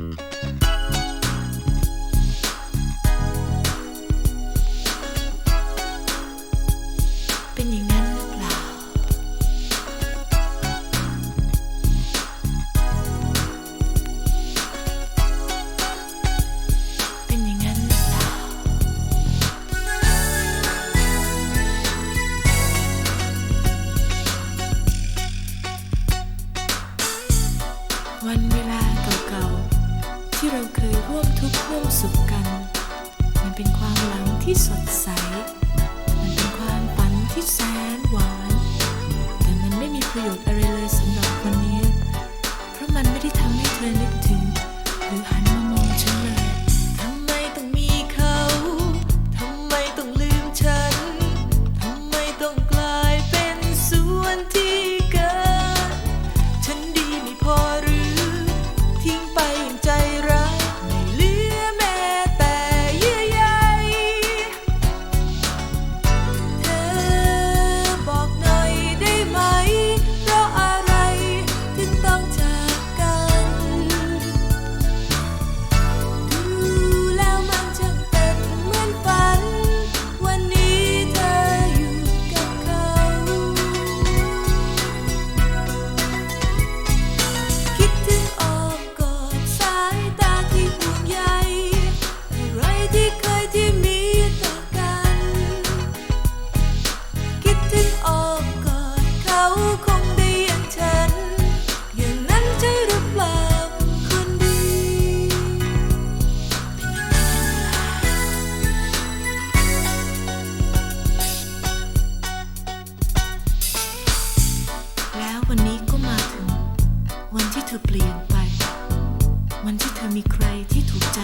Mm-hmm. มทุกเรื่องสุขกัน มันเป็นความหลังที่สดใส มันเป็นความฝันที่แสนหวาน แต่มันไม่มีประโยชน์ ธอเปลี่ยนไป วันที่เธอมีใครที่ถูกใจ